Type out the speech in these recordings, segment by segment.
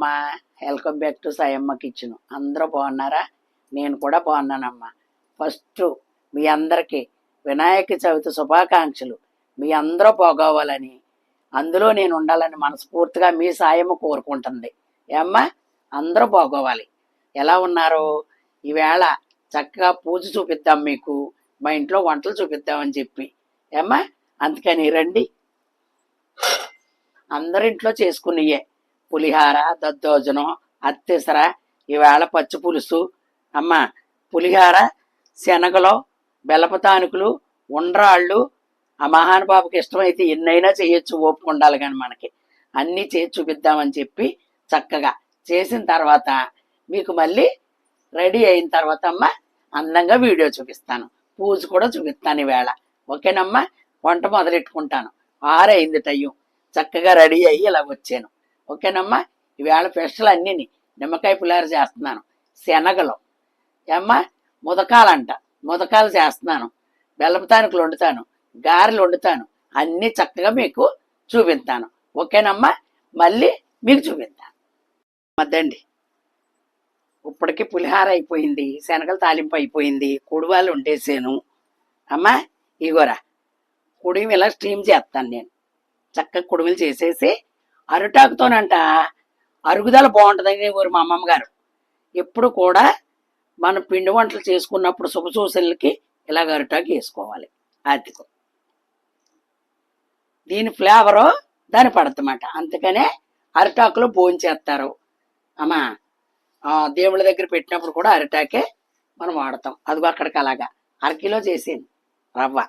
అమ్మా welcome back to Sayamma kitchen అందరూ బాగున్నారా? నేను కూడా బాగున్నానమ్మా. ఫస్ట్ మీ అందరికీ వినాయక చవితి శుభాకాంక్షలు. మీ అందరూ బాగోవాలని అందులో నేను ఉండాలని మనస్ఫూర్తిగా మీ సాయమ్మ కోరుకుంటుంది. ఏమ్మా? అందరూ బాగోవాలి. ఎలా ఉన్నారు? ఈవేళ చక్కగా పూజ చూపిద్దాం మీకు. మా ఇంట్లో వంటలు చూపిద్దామని చెప్పి. ఏమ్మా? అందుకని రండి. అందరింట్లో చేసుకునియే. పులిహార దద్దోజనం అత్తిసర ఈవేళ పచ్చి పులుసు. అమ్మ పులిహార శనగలు బెలపతానుకులు ఉండ్రాళ్ళు. ఆ మహానుబాబుకి ఇష్టమైతే ఎన్నైనా చేయొచ్చు ఓపిక ఉండాలి కానీ మనకి. అన్నీ చేసి చూపిద్దామని చెప్పి చక్కగా చేసిన తర్వాత మీకు మళ్ళీ రెడీ అయిన తర్వాత అమ్మ అందంగా వీడియో చూపిస్తాను. పూజ కూడా చూపిస్తాను ఈవేళ ఓకేనమ్మా? వంట మొదలెట్టుకుంటాను. ఆరైంది టయ్యం చక్కగా రెడీ అయ్యి ఇలా వచ్చాను. ఓకేనమ్మా? ఈవేళ స్పెషల్ అన్నీ నిమ్మకాయ పులిహార చేస్తున్నాను. శనగలు. ఏమ్మా? ముదకాలంట. ముదకాలు చేస్తున్నాను. బెల్లపతానికలు వండుతాను. గారెలు వండుతాను. అన్నీ చక్కగా మీకు చూపిస్తాను. ఓకేనమ్మా? మళ్ళీ మీకు చూపిస్తాను. మద్దండి ఇప్పటికి పులిహార అయిపోయింది. శనగల తాలింపు అయిపోయింది. కుడివాళ్ళు వండేసాను. అమ్మా ఇగోరా. కుడిమి ఇలా స్టీమ్ చేస్తాను నేను. చక్కగా కుడుములు చేసేసి అరిటాకుతోనంట అరుగుదల బాగుంటుందని ఊరు మా అమ్మమ్మ గారు. ఎప్పుడు కూడా మనం పిండి వంటలు చేసుకున్నప్పుడు శుభసూచనలకి ఇలాగ అరిటాకు వేసుకోవాలి. అతికు. దీని ఫ్లేవరు దాని పడతమాట. అందుకనే అరిటాకులో భోంచేస్తారు అమ్మా దేవుళ్ళ దగ్గర పెట్టినప్పుడు కూడా అరిటాకే మనం వాడతాం. అదిగో అక్కడికి అలాగా. అరకిలో చేసేది రవ్వ.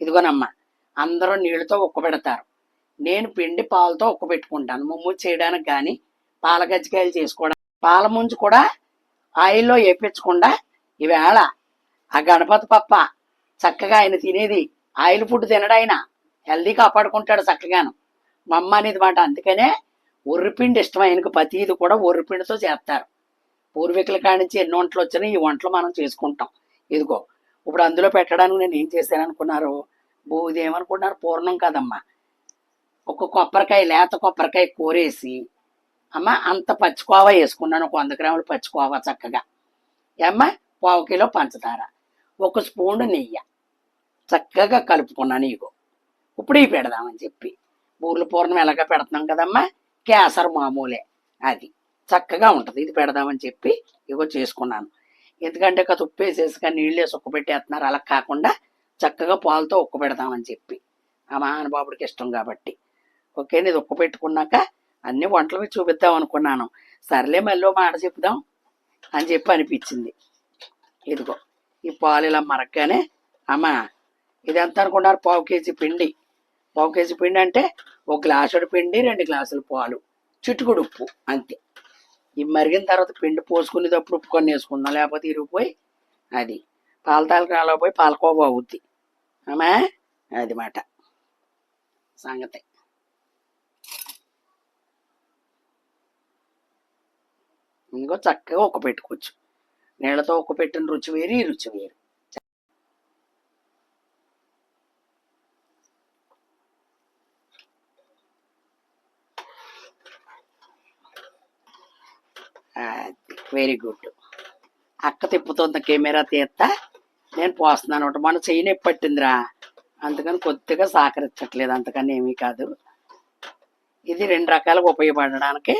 ఇదిగోనమ్మా అందరూ నీళ్ళతో ఉక్క పెడతారు. నేను పిండి పాలతో ఉక్క పెట్టుకుంటాను. ముమ్ము చేయడానికి కానీ పాల గజ్జికాయలు చేసుకోవడం పాల ముంజు కూడా ఆయిల్లో వేపించకుండా ఈవేళ ఆ గణపతి పప్ప చక్కగా ఆయన తినేది. ఆయిల్ ఫుడ్ తినడు ఆయన. హెల్దీ కాపాడుకుంటాడు చక్కగాను. మా అమ్మ అనేది మాట. అందుకనే ఒర్రిపిండి ఇష్టం ఆయనకు. ప్రతిది కూడా ఒర్రిపిండితో చేస్తారు. పూర్వీకుల కాడించి నుంచి ఎన్ని వంటలు వచ్చినా ఈ వంటలు మనం చేసుకుంటాం. ఇదిగో ఇప్పుడు అందులో పెట్టడానికి నేను ఏం చేశాను అనుకున్నారు? బూది ఏమనుకున్నారు పూర్ణం కదమ్మా. ఒక కొబ్బరికాయ లేత కొబ్బరికాయ కోరేసి అమ్మ అంత పచ్చికోవ వేసుకున్నాను ఒక వంద గ్రాములు పచ్చికోవా చక్కగా. ఏమ్మ పావు కిలో పంచదార ఒక స్పూన్ నెయ్యి చక్కగా కలుపుకున్నాను ఇగో. ఇప్పుడు ఇవి పెడదామని చెప్పి. ఊర్ల పూర్ణం ఎలాగ పెడుతున్నాం కదమ్మా కేసర్ మామూలే అది. చక్కగా ఉంటుంది ఇది పెడదామని చెప్పి ఇగో చేసుకున్నాను. ఎందుకంటే కథ ఉప్పు వేసేసి కానీ నీళ్ళు పెట్టేస్తున్నారు అలా కాకుండా చక్కగా పాలతో ఉక్క పెడదామని చెప్పి. ఆ మహానుభావుడికి ఇష్టం కాబట్టి. ఓకే ఇది ఉక్క పెట్టుకున్నాక అన్ని వంటలు మీకు చూపిద్దాం అనుకున్నాను. సర్లే మళ్ళీ మాట చెప్దాం అని చెప్పి అనిపించింది. ఇదిగో ఈ పాలు ఇలా మరగ్గానే అమ్మా ఇది ఎంత అనుకున్నారు? పావు కేజీ పిండి. పావు కేజీ పిండి అంటే ఒక గ్లాసుడు పిండి రెండు గ్లాసులు పాలు. చిటుకుడు ఉప్పు అంతే. ఈ మరిగిన తర్వాత పిండి పోసుకునేటప్పుడు ఉప్పు కొన్ని వేసుకుందాం లేకపోతే ఇరిగిపోయి అది. పాల తాలకాలో పోయి పాలకోవ అవుద్ది. అమ్మా అది మాట. సంగతి. ఇంకో చక్కగా ఒక్క పెట్టుకోవచ్చు. నీళ్ళతో ఒక్క పెట్టిన రుచి వేరు ఈ రుచి వేరు. వెరీ గుడ్ అక్క తిప్పుతోంది కెమెరా తీస్తా నేను పోస్తున్నాను అనమాట మన చెయ్యి నొప్పి పట్టిందిరా. అందుకని కొద్దిగా సహకరించట్లేదు. అంతకని ఏమీ కాదు. ఇది రెండు రకాలుగా ఉపయోగపడడానికి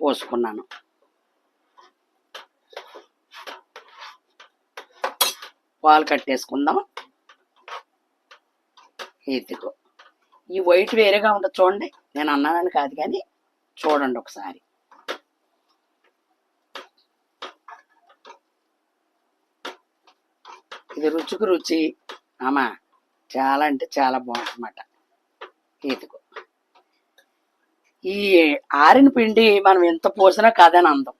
పోసుకున్నాను. పాలు కట్టేసుకుందాం. ఇదిగో. ఈ వైట్ వేరేగా ఉంటుంది చూడండి. నేను అన్నానని కాదు కానీ చూడండి ఒకసారి. ఇది రుచికి రుచి. అమ్మా చాలా అంటే చాలా బాగుంటుందన్నమాట ఇదిగో. ఈ ఆరిన పిండి మనం ఎంత పోసినా కాదని అందం.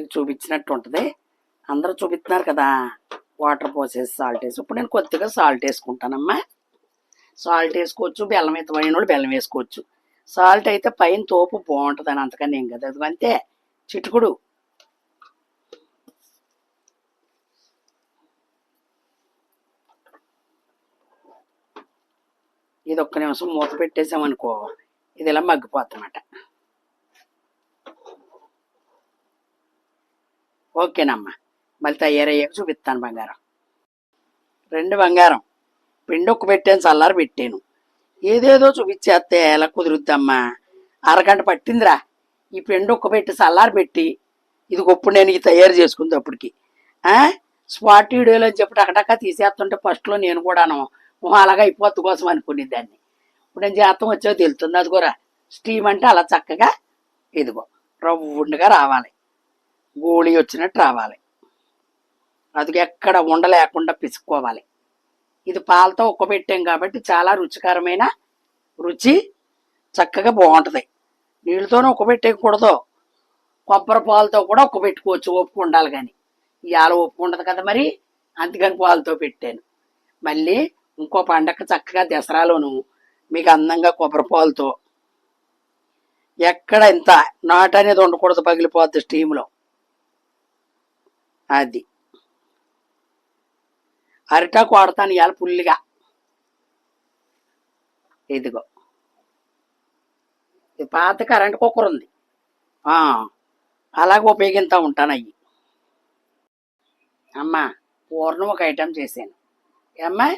మీకు చూపించినట్టు ఉంటుంది అందరూ చూపిస్తున్నారు కదా వాటర్ పోసేసి సాల్ట్ వేసి. ఇప్పుడు నేను కొద్దిగా సాల్ట్ వేసుకుంటానమ్మా. సాల్ట్ వేసుకోవచ్చు బెల్లం ఎత్తమైన వాళ్ళు బెల్లం వేసుకోవచ్చు. సాల్ట్ అయితే పైన తోపు బాగుంటుంది అని అంతకని ఏం కదా. అంతే చిటుకుడు. ఇది ఒక్క నిమిషం మూత పెట్టేసామనుకో ఇది ఇలా మగ్గిపోతుందన్నమాట. ఓకేనమ్మా. మళ్ళీ తయారయ్యాక చూపిస్తాను బంగారం. రెండు బంగారం. పిండొక్కు పెట్టాను చల్లారి పెట్టాను. ఏదేదో చూపించేస్తే ఎలా కుదురుద్దమ్మా. అరగంట పట్టిందిరా. ఈ పిండొక్కు పెట్టి చల్లారి పెట్టి ఇది ఇప్పుడు నేను ఇది తయారు చేసుకుంది అప్పటికి. స్పాట్ వీడియోలో అని చెప్పి అక్కడక్క తీసేస్తుంటే ఫస్ట్లో నేను కూడాను అలాగా అయిపోద్ది కోసం అనుకునే దాన్ని. ఇప్పుడు నేను చేస్తాం వచ్చాక తెలుస్తుంది. అది కూడా స్టీమ్ అంటే అలా చక్కగా ఇదిగో రవ్వుండుగా రావాలి. గోళీ వచ్చినట్టు రావాలి. అది ఎక్కడ ఉండలేకుండా పిసుక్కోవాలి. ఇది పాలతో ఉక్కబెట్టాం కాబట్టి చాలా రుచికరమైన రుచి చక్కగా బాగుంటుంది. నీళ్ళతోనే ఉక్కబెట్టేయకూడదు. కొబ్బరి పాలతో కూడా ఉక్కబెట్టుకోవచ్చు ఒప్పుకు ఉండాలి కానీ. ఇవాళ ఒప్పుకు ఉండదు కదా మరి? అందుకని పాలతో పెట్టాను. మళ్ళీ ఇంకో పండగ చక్కగా దసరాలోను మీకు అందంగా కొబ్బరి పాలతో ఎక్కడ ఇంత నాటు అనేది ఉండకూడదు పగిలిపోద్ది స్టీమ్లో. అది. అరిటాకు వాడతాను ఇవాళ పుల్లిగా. ఇదిగో. ఇది పాత కరెంట్ కుక్కర్ ఉంది. ఆ, అలాగే ఉపయోగిస్తూ ఉంటాను అవి అమ్మా పూర్ణం ఒక ఐటెం చేశాను. అమ్మా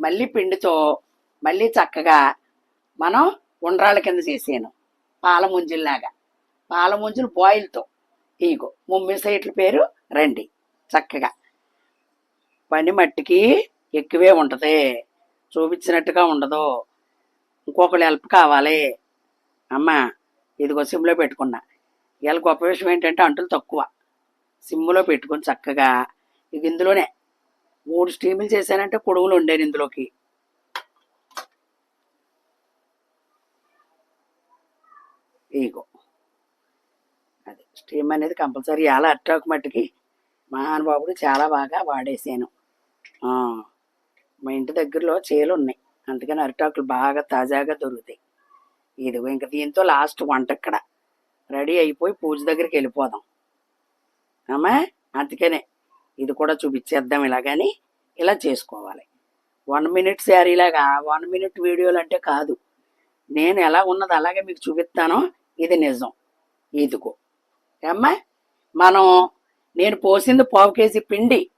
మళ్ళీ పిండితో మళ్ళీ చక్కగా మనం ఉండ్రాళ్ళ కింద చేసాను పాల ముంజుల్లాగా పాల ముంజులు బాయిల్తో. ఇగో ముమ్మి సైట్ల పేరు రండి. చక్కగా. పని మట్టికి ఎక్కువే ఉంటుంది. చూపించినట్టుగా ఉండదు. ఇంకొకళ్ళు హెల్ప్ కావాలి. అమ్మా ఇదిగో సిమ్లో పెట్టుకున్నా. ఇవాళ గొప్ప విషయం ఏంటంటే అంటులు తక్కువ. సిమ్లో పెట్టుకొని చక్కగా. ఇక ఇందులోనే మూడు స్టీములు చేశానంటే కొడుగులు ఉండేది ఇందులోకి. ఇగో. అది స్టీమ్ అనేది కంపల్సరీ ఎలా అట్టాకు మట్టికి. మహానుభావుడు చాలా బాగా వాడేసాను మా ఇంటి దగ్గరలో చేలు ఉన్నాయి అందుకని అరిటాకులు బాగా తాజాగా దొరుకుతాయి. ఇదిగో ఇంక దీంతో లాస్ట్ వంట ఇక్కడ. రెడీ అయిపోయి పూజ దగ్గరికి వెళ్ళిపోదాం. అమ్మా అందుకనే ఇది కూడా చూపించేద్దాం ఇలాగని ఇలా చేసుకోవాలి. వన్ మినిట్ శారీలాగా వన్ మినిట్ వీడియోలు అంటే కాదు. నేను ఎలా ఉన్నది అలాగే మీకు చూపిస్తాను. ఇది నిజం. ఇదిగో. అమ్మా మనం నేను పోసింది పావు కేజీ పిండి.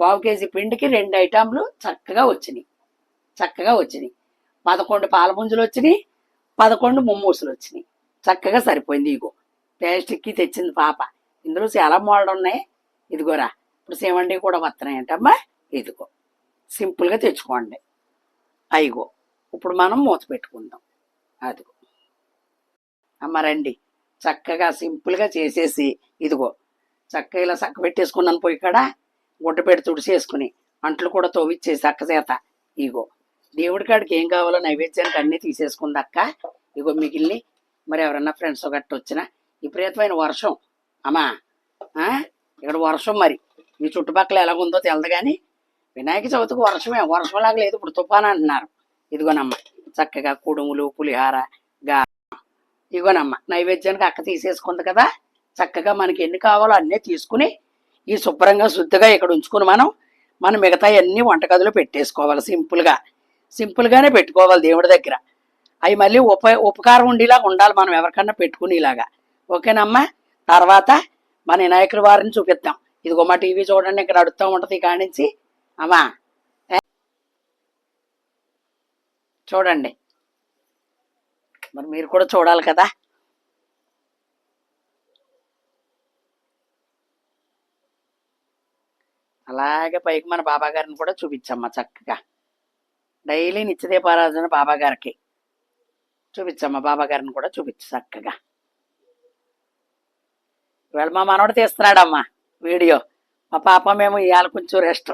పావు కేజీ పిండికి రెండు ఐటమ్లు చక్కగా వచ్చినాయి. చక్కగా వచ్చినాయి. పదకొండు పాలపుంజులు వచ్చినాయి. పదకొండు ముమ్మూసులు వచ్చినాయి. చక్కగా సరిపోయింది ఇగో. టేస్ట్కి తెచ్చింది పాప. ఇందులో చాలా మోడల్ ఉన్నాయి. ఇదిగోరా. ఇప్పుడు సేవండి కూడా వస్తున్నాయంటమ్మా ఇదిగో. సింపుల్గా తెచ్చుకోండి. అయిగో ఇప్పుడు మనం మూత పెట్టుకుందాం. అదిగో. అమ్మ రండి. చక్కగా సింపుల్గా చేసేసి ఇదిగో. చక్కగా ఇలా చక్క పెట్టేసుకున్నాను పోయి కాడ. గుడ్డ పెట్టి తుడిసేసుకుని అంట్లు కూడా తోవిచ్చేసి అక్క చేత. ఇగో దేవుడి కాడికి ఏం కావాలో నైవేద్యానికి అన్నీ తీసేసుకుంది అక్క. ఇగో మిగిలిని మరి ఎవరన్నా ఫ్రెండ్స్ గట్ట వచ్చినా విపరీతమైన వర్షం. అమ్మా ఆ? ఇక్కడ వర్షం మరి. ఈ చుట్టుపక్కల ఎలాగుందో తెలదు కానీ వినాయక చవితికి వర్షమే వర్షంలాగా లేదు ఇప్పుడు తుఫాన్ అంటున్నారు. ఇదిగోనమ్మ చక్కగా కుడుములు పులిహార గా ఇగోనమ్మ నైవేద్యానికి అక్క తీసేసుకుంది కదా. చక్కగా మనకి ఎన్ని కావాలో అన్నీ తీసుకుని ఈ శుభ్రంగా శుద్ధిగా ఇక్కడ ఉంచుకుని మనం మనం మిగతా అన్ని వంటగదిలో పెట్టేసుకోవాలి సింపుల్గా. సింపుల్గానే పెట్టుకోవాలి దేవుడి దగ్గర. అవి మళ్ళీ ఉప ఉపకారం ఉండేలాగా ఉండాలి మనం ఎవరికన్నా పెట్టుకునేలాగా. ఓకేనమ్మా? తర్వాత మన వినాయకుడి వారిని చూపిద్దాం. ఇదిగో మా టీవీ చూడండి ఇక్కడ అడుగుతూ ఉంటుంది కానించి అమ్మా. చూడండి. మరి మీరు కూడా చూడాలి కదా? అలాగే పైకి మన బాబా గారిని కూడా చూపించమ్మా చక్కగా. డైలీ నిత్యదీపారాధన బాబా గారికి. చూపించమ్మా బాబా గారిని కూడా చూపించు చక్కగా. ఇవాళ మా మనవడు తీస్తున్నాడమ్మా వీడియో. మా పాప మేము ఇవాళ కొంచెం రెస్ట్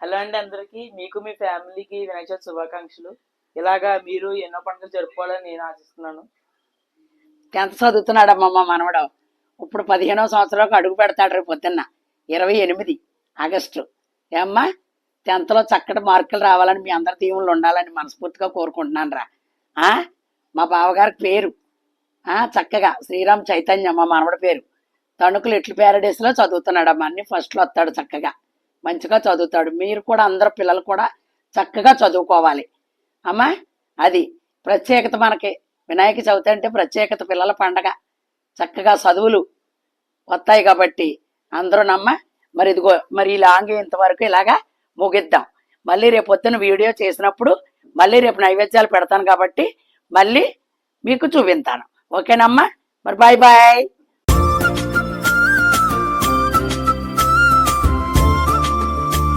హలో అండి అందరికి మీకు మీ ఫ్యామిలీకి వినాయక చవితి శుభాకాంక్షలు. ఇలాగా మీరు ఎన్నో పండుగలు జరుపుకోవాలని నేను ఆశిస్తున్నాను. టెన్త్ చదువుతున్నాడమ్మా మా మనవడు? ఇప్పుడు పదిహేనవ సంవత్సరంలోకి అడుగు పెడతాడు రేపు పొద్దున్న. ఇరవై ఎనిమిది ఆగస్టు. ఏమ్మా టెన్త్లో చక్కటి మార్కులు రావాలని మీ అందరి దీవులు ఉండాలని మనస్ఫూర్తిగా కోరుకుంటున్నాను రా మా బావగారి పేరు. చక్కగా శ్రీరామ్ చైతన్య మా మనవడి పేరు. తణుకులు ఇట్లు ప్యారడైస్లో చదువుతున్నాడమ్మా. అన్ని ఫస్ట్లో వస్తాడు చక్కగా. మంచిగా చదువుతాడు. మీరు కూడా అందరు పిల్లలు కూడా చక్కగా చదువుకోవాలి. అమ్మా అది ప్రత్యేకత మనకి. వినాయక చవితి అంటే ప్రత్యేకత పిల్లల పండగ. చక్కగా చదువులు వస్తాయి కాబట్టి అందరూ నమ్మ. మరి ఇదిగో మరి ఈ లాంగ్ ఇంతవరకు ఇలాగా ముగిద్దాం. మళ్ళీ రేపు పొద్దున వీడియో చేసినప్పుడు మళ్ళీ రేపు నైవేద్యాలు పెడతాను కాబట్టి మళ్ళీ మీకు చూపింతాను. ఓకేనమ్మా? మరి బాయ్ బాయ్.